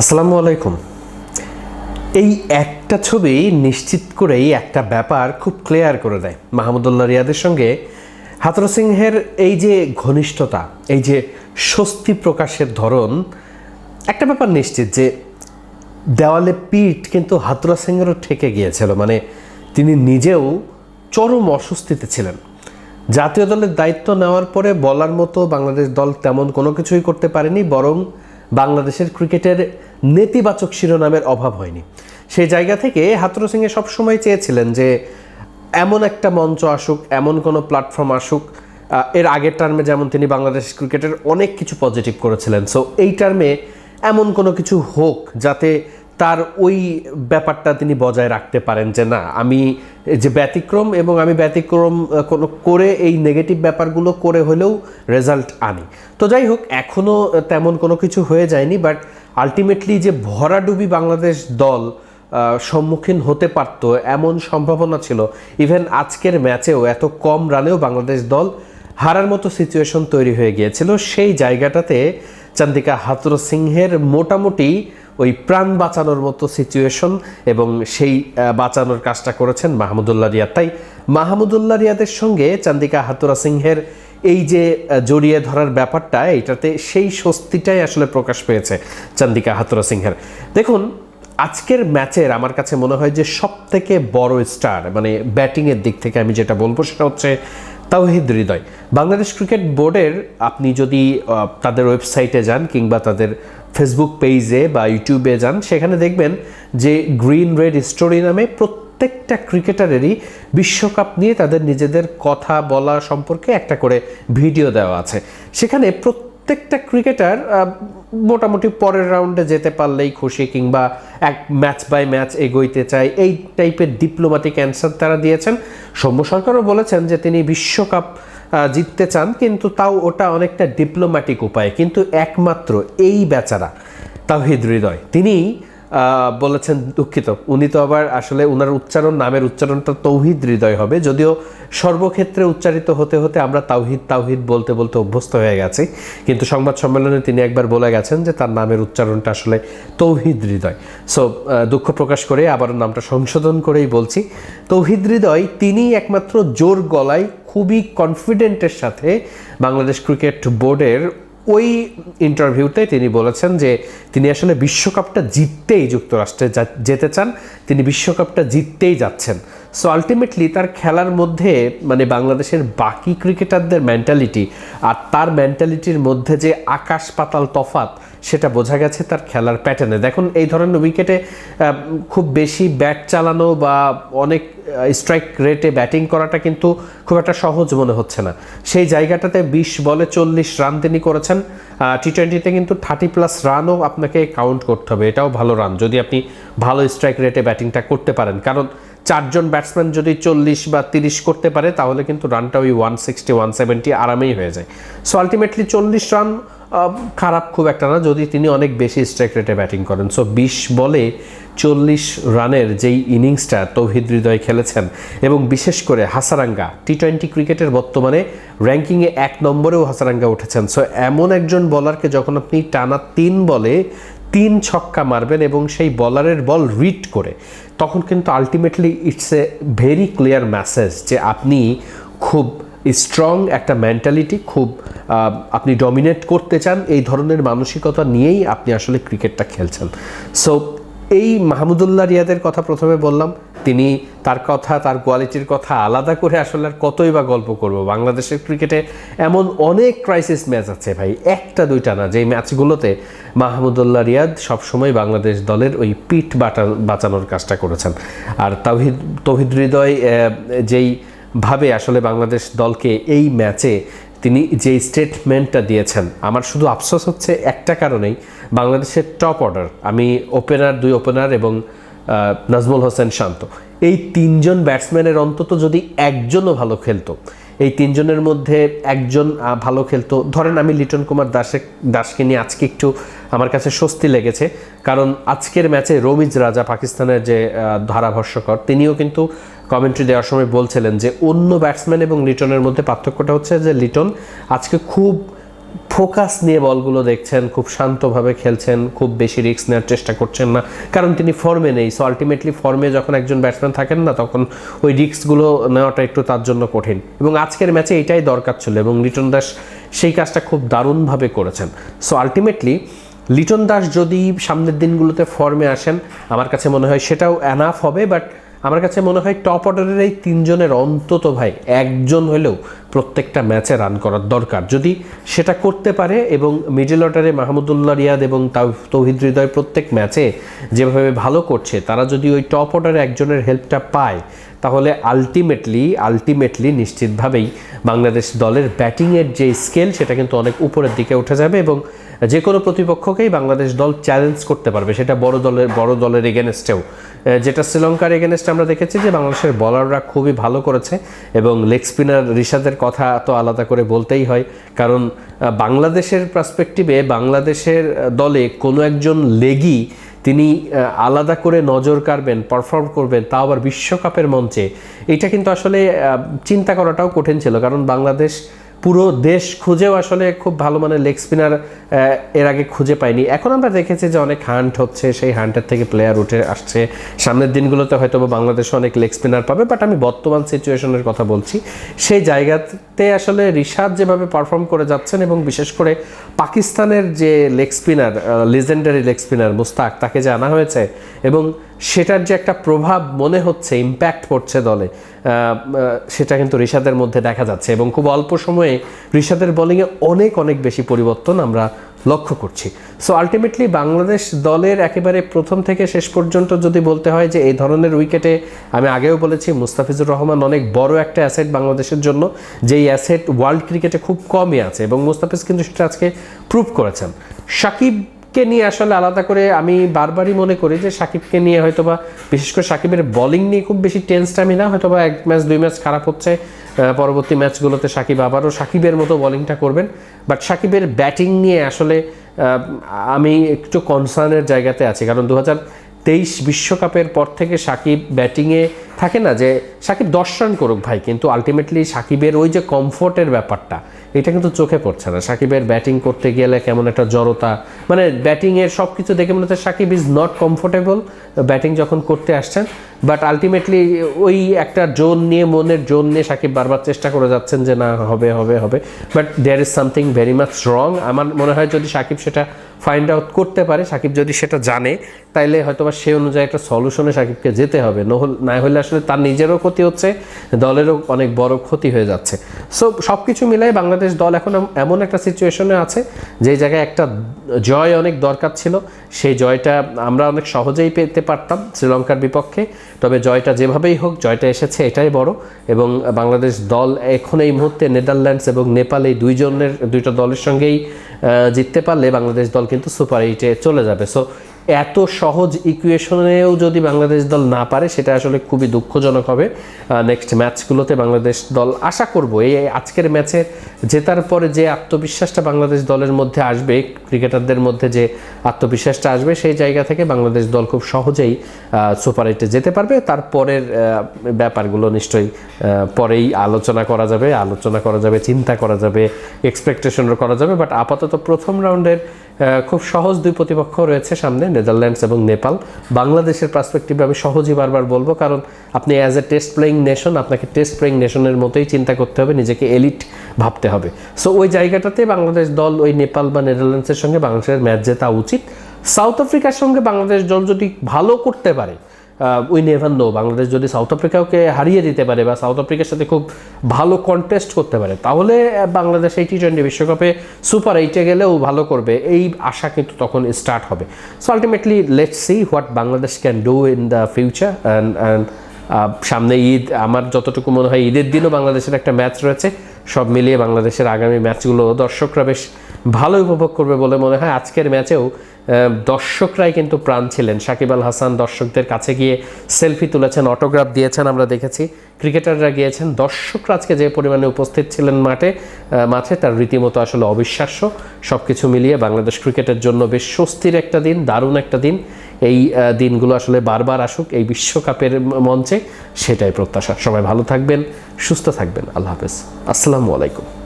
আসসালামু আলাইকুম। এই একটা ছবি নিশ্চিত করেই একটা ব্যাপার খুব ক্লিয়ার করে দেয়। মাহমুদুল্লাহ রিয়াদের সঙ্গে হাতর সিংহের এই যে ঘনিষ্ঠতা, এই যে স্বস্তি প্রকাশের ধরন, একটা ব্যাপার নিশ্চিত যে দেওয়ালে পিঠ কিন্তু হাতুরা সিংহেরও ঠেকে গিয়েছিল। মানে তিনি নিজেও চরম অস্বস্তিতে ছিলেন। জাতীয় দলের দায়িত্ব নেওয়ার পরে বলার মতো বাংলাদেশ দল তেমন কোনো কিছুই করতে পারেনি, বরং বাংলাদেশের ক্রিকেটের নেতিবাচক শিরোনামের অভাব হয়নি। সেই জায়গা থেকে হাতুরা সিংহে সবসময় চেয়েছিলেন যে, এমন একটা মঞ্চ আসুক, এমন কোনো প্ল্যাটফর্ম আসুক এর আগের টার্মে যেমন তিনি বাংলাদেশ ক্রিকেটের অনেক কিছু পজিটিভ করেছিলেন। সো এই টার্মে এমন কোনো কিছু হোক, যাতে তার ওই ব্যাপারটা তিনি বজায় রাখতে পারেন যে, না, আমি যে ব্যতিক্রম এবং আমি ব্যতিক্রম কোনো করে এই নেগেটিভ ব্যাপারগুলো করে হলেও রেজাল্ট আনি। তো যাই হোক এখনও তেমন কোনো কিছু হয়ে যায়নি বাট আলটিমেটলি যে ভরাডুবি বাংলাদেশ দল সম্মুখীন হতে পারতো, এমন সম্ভাবনা ছিল। ইভেন আজকের ম্যাচেও এত কম রানেও বাংলাদেশ দল হারার মতো সিচুয়েশন তৈরি হয়ে গিয়েছিল। সেই জায়গাটাতে চান্দিকা হাতর সিংহের মোটামুটি ওই প্রাণ বাঁচানোর মতো সিচুয়েশন এবং সেই বাঁচানোর কাজটা করেছেন মাহমুদুল্লাহ রিয়াদ। তাই মাহমুদুল্লাহ রিয়াদের সঙ্গে চান্দিকা হাতুরা সিংহের এই যে জড়িয়ে ধরার ব্যাপারটা এটাতে সেই স্বস্তিটাই আসলে প্রকাশ পেয়েছে চান্দিকা হাতুরা সিংহের। দেখুন, আজকের ম্যাচের আমার কাছে মনে হয় যে সব থেকে বড় স্টার মানে ব্যাটিংয়ের দিক থেকে আমি যেটা বলব সেটা হচ্ছে তাওহিদ হৃদয়। বাংলাদেশ ক্রিকেট বোর্ডের আপনি যদি তাদের ওয়েবসাইটে যান কিংবা তাদের ফেসবুক পেজে বা ইউটিউবে যান, সেখানে দেখবেন যে গ্রিন রেড স্টোরি নামে প্রত্যেকটা ক্রিকেটারেরই বিশ্বকাপ নিয়ে তাদের নিজেদের কথা বলা সম্পর্কে একটা করে ভিডিও দেওয়া আছে। সেখানে প্রত্যেকটা ক্রিকেটার মোটামুটি পরের রাউন্ডে যেতে পারলেই খুশি কিংবা এক ম্যাচ বাই ম্যাচ এগোইতে চায়, এই টাইপের ডিপ্লোম্যাটিক অ্যান্সার তারা দিয়েছেন। সৌম্য সরকারও বলেছেন যে তিনি বিশ্বকাপ জিততে চান, কিন্তু তাও ওটা অনেকটা ডিপ্লোম্যাটিক উপায়ে। কিন্তু একমাত্র এই বেচারা তাওহিদ হৃদয়, তিনি বলেছেন দুঃখিত। উনি তো আবার আসলে উনার উচ্চারণ, নামের উচ্চারণটা তৌহিদ হৃদয় হবে। যদিও সর্বক্ষেত্রে উচ্চারিত হতে হতে আমরা তাওহিদ তাওহিদ বলতে বলতে অভ্যস্ত হয়ে গেছি। কিন্তু সংবাদ সম্মেলনে তিনি একবার বলে গেছেন যে তার নামের উচ্চারণটা আসলে তৌহিদ হৃদয়। সো দুঃখ প্রকাশ করে আবার নামটা সংশোধন করেই বলছি। তৌহিদ হৃদয় তিনি একমাত্র জোর গলায় খুবই কনফিডেন্টের সাথে বাংলাদেশ ক্রিকেট বোর্ডের ওই ইন্টারভিউতে তিনি বলেছেন যে তিনি আসলে বিশ্বকাপটা জিততেই যুক্তরাষ্ট্রে যেতে চান। তিনি বিশ্বকাপটা জিততেই যাচ্ছেন। সো আলটিমেটলি তার খেলার মধ্যে মানে বাংলাদেশের বাকি ক্রিকেটারদের মেন্টালিটি আর তার মেন্টালিটির মধ্যে যে আকাশ পাতাল তফাত সেটা বোঝা গেছে তার খেলার প্যাটার্নে দেখুন, এই ধরনের উইকেটে খুব বেশি ব্যাট চালানো বা অনেক স্ট্রাইক রেটে ব্যাটিং করাটা কিন্তু খুব একটা সহজ মনে হচ্ছে না। সেই জায়গাটাতে বিশ বলে চল্লিশ রান তিনি করেছেন। টি টোয়েন্টিতে কিন্তু থার্টি প্লাস রানও আপনাকে কাউন্ট করতে হবে। এটাও ভালো রান যদি আপনি ভালো স্ট্রাইক রেটে ব্যাটিংটা করতে পারেন। কারণ চারজন ব্যাটসম্যান যদি চল্লিশ বা তিরিশ করতে পারে, তাহলে কিন্তু রানটা ওই ওয়ান সিক্সটি ওয়ান সেভেন্টি আরামেই হয়ে যায়। সো আলটিমেটলি চল্লিশ রান খারাপ খুব একটা না, যদি তিনি অনেক বেশি স্ট্রাইক রেটে ব্যাটিং করেন। সো বিশ বলে চল্লিশ রানের যেই ইনিংসটা তৌহিদ হৃদয় খেলেছেন, এবং বিশেষ করে হাসারাঙ্গা টি টোয়েন্টি ক্রিকেটের বর্তমানে র্যাঙ্কিংয়ে এক নম্বরেও হাসারাঙ্গা উঠেছেন। সো এমন একজন বলারকে যখন আপনি টানা তিন বলে তিন ছক্কা মারবেন এবং সেই বলারের বল রিড করে। তখন কিন্তু ultimately it's a very clear message যে আপনি খুব স্ট্রং একটা মেন্টালিটি খুব আপনি ডমিনেট করতে চান। এই ধরনের মানসিকতা নিয়েই আপনি আসলে ক্রিকেটটা খেলছেন। সো এই মাহমুদুল্লাহ রিয়াদের কথা প্রথমে বললাম। তিনি তার কথা, তার কোয়ালিটির কথা আলাদা করে আসলে আর কতই বা গল্প করব। বাংলাদেশের ক্রিকেটে এমন অনেক ক্রাইসিস ম্যাচ আছে ভাই, একটা দুইটা না। যেই ম্যাচগুলোতে মাহমুদুল্লাহ রিয়াদ সবসময় বাংলাদেশ দলের ওই পিঠ বাটা বাঁচানোর কাজটা করেছেন। আর তাহিদ তৌহিদ হৃদয় যেই ভাবে আসলে বাংলাদেশ দলকে এই ম্যাচে তিনি যে স্টেটমেন্টটা দিয়েছেন আমার শুধু আফসোস হচ্ছে একটা কারণেই বাংলাদেশের টপ অর্ডার আমি ওপেনার দুই ওপেনার এবং নাজমুল হোসেন শান্ত। এই তিনজন ব্যাটসম্যানের অন্তত যদি একজনও ভালো খেলতো এই তিনজনের মধ্যে একজন ভালো খেলতো ধরেন আমি লিটন কুমার দাসে দাসকে নিয়ে আজকে একটু আমার কাছে স্বস্তি লেগেছে কারণ আজকের ম্যাচে রমিজ রাজা পাকিস্তানের যে আহ, ধারাভাষ্যকর তিনিও কিন্তু কমেন্ট্রি দেওয়ার সময় বলছিলেন যে অন্য ব্যাটসম্যান এবং লিটনের মধ্যে পার্থক্যটা হচ্ছে যে লিটন আজকে খুব ফোকাস নিয়ে বলগুলো দেখছেন, খুব শান্তভাবে খেলছেন, খুব বেশি রিস্ক নেওয়ার চেষ্টা করছেন না। কারণ তিনি ফর্মে নেই সো আলটিমেটলি ফর্মে যখন একজন ব্যাটসম্যান থাকেন না, তখন ওই রিস্কগুলো নেওয়াটা একটু তার জন্য কঠিন। এবং আজকের ম্যাচে এটাই দরকার ছিল এবং লিটন দাস সেই কাজটা খুব দারুণভাবে করেছেন। সো আলটিমেটলি লিটন দাস যদি সামনের দিনগুলোতে ফর্মে আসেন, আমার কাছে মনে হয় সেটাও অ্যানাফ হবে বাট আমার কাছে মনে হয় টপ অর্ডারের এই তিনজনের অন্তত ভাই একজন হলেও প্রত্যেকটা ম্যাচে রান করার দরকার। যদি সেটা করতে পারে এবং মিডল অর্ডারে মাহমুদুল্লাহ রিয়াদ এবং তৌহিদ হৃদয় প্রত্যেক ম্যাচে যেভাবে ভালো করছে, তারা যদি ওই টপ অর্ডারে একজনের হেল্পটা পায়, তাহলে আলটিমেটলি আলটিমেটলি নিশ্চিতভাবেই বাংলাদেশ দলের ব্যাটিংয়ের যে স্কেল সেটা কিন্তু অনেক উপরের দিকে উঠে যাবে এবং যে কোনো প্রতিপক্ষকেই বাংলাদেশ দল চ্যালেঞ্জ করতে পারবে। সেটা বড় দলের বড় দলের এগেনস্টেও যেটা শ্রীলঙ্কার এগেনস্টে আমরা দেখেছি যে বাংলাদেশের বলাররা খুবই ভালো করেছে এবং লেগ স্পিনার রিশাদের কথা তো আলাদা করে বলতেই হয়। কারণ বাংলাদেশের পার্সপেক্টিভে বাংলাদেশের দলে কোনো একজন লেগি তিনি আলাদা করে নজর কাড়বেন পারফর্ম করবেন, তাও আবার বিশ্বকাপের মঞ্চে। এটা কিন্তু আসলে চিন্তা করাটাও কঠিন ছিল। কারণ বাংলাদেশ পুরো দেশ খুঁজেও আসলে খুব ভালো মানের লেগ স্পিনার এর আগে খুঁজে পাইনি। এখন আমরা দেখেছি যে অনেক হান্ট হচ্ছে, সেই হান্টের থেকে প্লেয়ার উঠে আসছে। সামনের দিনগুলোতে হয়তো বা বাংলাদেশ অনেক লেগ স্পিনার পাবে বাট আমি বর্তমান সিচুয়েশনের কথা বলছি। সেই জায়গাতে আসলে রিশাদ যেভাবে পারফর্ম করে যাচ্ছেন এবং বিশেষ করে পাকিস্তানের যে leg spinner legendary leg spinner Mushtaq, তাকে যে আনা হয়েছে এবং সেটার যে একটা প্রভাব মনে হচ্ছে ইম্প্যাক্ট পড়ছে দলে সেটা কিন্তু ঋষাদের মধ্যে দেখা যাচ্ছে এবং খুব অল্প সময়ে ঋষাদের বোলিংয়ে অনেক অনেক বেশি পরিবর্তন আমরা লক্ষ্য করছি। সো আলটিমেটলি বাংলাদেশ দলের একেবারে প্রথম থেকে শেষ পর্যন্ত যদি বলতে হয় যে এই ধরনের উইকেটে আমি আগেও বলেছি, মুস্তাফিজুর রহমান অনেক বড় একটা অ্যাসেট বাংলাদেশের জন্য, যেই অ্যাসেট ওয়ার্ল্ড ক্রিকেটে খুব কমই আছে এবং মুস্তাফিজ কিন্তু সেটা আজকে প্রুভ করেছেন। সাকিব কে নিয়ে আসলে আলাদা করে আমি বারবারই মনে করি যে সাকিবকে নিয়ে হয়তো বা বিশেষ করে সাকিবের বোলিং নিয়ে খুব বেশি টেন্সটা আমি না হয়তো বা এক ম্যাচ দুই ম্যাচ খারাপ হচ্ছে পরবর্তী ম্যাচগুলোতে সাকিব আবারও সাকিবের মতো বোলিংটা করবেন। বাট সাকিবের ব্যাটিং নিয়ে আসলে আমি একটু কনসার্নের জায়গাতে আছি। কারণ দু তেইশ বিশ্বকাপের পর থেকে সাকিব ব্যাটিংয়ে থাকে না যে সাকিব দশ রান করুক ভাই, কিন্তু আলটিমেটলি সাকিবের ওই যে কমফোর্টের ব্যাপারটা, এটা কিন্তু চোখে পড়ছে না। সাকিবের ব্যাটিং করতে গেলে কেমন একটা জড়তা মানে ব্যাটিংয়ের সব কিছু দেখে মনে হচ্ছে Shakib is not comfortable batting যখন করতে আসছেন। বাট আলটিমেটলি ওই একটা জোন নিয়ে, মনের জোন নিয়ে সাকিব বারবার চেষ্টা করে যাচ্ছেন যে না, হবে হবে হবে। But there is something very much wrong আমার মনে হয় যদি সাকিব সেটা ফাইন্ড আউট করতে পারে, সাকিব যদি সেটা জানে, তাইলে হয়তো বা সে অনুযায়ী একটা সলিউশনে সাকিবকে যেতে হবে। নহল না হলে আসলে তার নিজেরও ক্ষতি হচ্ছে, দলেরও অনেক বড় ক্ষতি হয়ে যাচ্ছে। সো সব কিছু মিলাই বাংলাদেশ দল এখন এমন একটা সিচুয়েশনে আছে, যে জায়গায় একটা জয় অনেক দরকার ছিল। সেই জয়টা আমরা অনেক সহজেই পেতে পারতাম শ্রীলঙ্কার বিপক্ষে। তবে জয়টা যেভাবেই হোক, জয়টা এসেছে এটাই বড়। এবং বাংলাদেশ দল এখন এই মুহূর্তে নেদারল্যান্ডস এবং নেপাল এই দুইজনের, দুইটা দলের সঙ্গেই জিততে পারলে বাংলাদেশ দল কিন্তু সুপার এইটে চলে যাবে। সো এত সহজ ইকুয়েশনেও যদি বাংলাদেশ দল না পারে, সেটা আসলে খুবই দুঃখজনক হবে। নেক্সট ম্যাচগুলোতে বাংলাদেশ দল আশা করব, এই আজকের ম্যাচে জেতার পরে যে আত্মবিশ্বাসটা বাংলাদেশ দলের মধ্যে আসবে ক্রিকেটারদের মধ্যে যে আত্মবিশ্বাসটা আসবে, সেই জায়গা থেকে বাংলাদেশ দল খুব সহজেই সুপার এইটে যেতে পারবে। তারপরের ব্যাপারগুলো নিশ্চয়ই পরেই আলোচনা করা যাবে, আলোচনা করা যাবে, চিন্তা করা যাবে এক্সপেকটেশনও করা যাবে। বাট আপাতত প্রথম রাউন্ডের খুব সহজ দুই প্রতিপক্ষ রয়েছে সামনে, নেদারল্যান্ডস এবং নেপাল। বাংলাদেশের পার্সপেক্টিভে আমি সহজই বারবার বলব, কারণ আপনি as a test playing nation আপনাকে টেস্ট প্লেয়িং নেশনের মতোই চিন্তা করতে হবে, নিজেকে এলিট ভাবতে হবে। সো ওই জায়গাটাতে বাংলাদেশ দল, ওই নেপাল বা নেদারল্যান্ডসের সঙ্গে বাংলাদেশের ম্যাচ জেতা উচিত। সাউথ আফ্রিকার সঙ্গে বাংলাদেশ দল যদি ভালো করতে পারে উই নেভার নো বাংলাদেশ যদি সাউথ আফ্রিকাকে হারিয়ে দিতে পারে বা সাউথ আফ্রিকার সাথে খুব ভালো কন্টেস্ট করতে পারে, তাহলে বাংলাদেশ এই টি টোয়েন্টি বিশ্বকাপে সুপার এইটে গেলেও ভালো করবে। এই আশা কিন্তু তখন স্টার্ট হবে। So ultimately let's see what Bangladesh can do in the future and and সামনে ঈদ, আমার যতটুকু মনে হয় ঈদের দিনও বাংলাদেশের একটা ম্যাচ রয়েছে। সব মিলিয়ে বাংলাদেশের আগামী ম্যাচগুলো দর্শকরা বেশ ভালো উপভোগ করবে বলে মনে হয়। আজকের ম্যাচেও দর্শকরাই কিন্তু প্রাণ ছিলেন। সাকিব আল হাসান দর্শকদের কাছে গিয়ে সেলফি তুলেছেন অটোগ্রাফ দিয়েছেন, আমরা দেখেছি। ক্রিকেটাররা গিয়েছেন। দর্শকরা আজকে যে পরিমাণে উপস্থিত ছিলেন মাঠে মাঠে, তার রীতিমতো আসলে অবিশ্বাস্য। সব কিছু মিলিয়ে বাংলাদেশ ক্রিকেটের জন্য বেশ স্বস্তির একটা দিন, দারুণ একটা দিন। এই দিনগুলো আসলে বারবার আসুক, এই বিশ্বকাপের মঞ্চে, সেটাই প্রত্যাশা। সবাই ভালো থাকবেন, সুস্থ থাকবেন। আল্লাহ হাফেজ। আসসালামু আলাইকুম।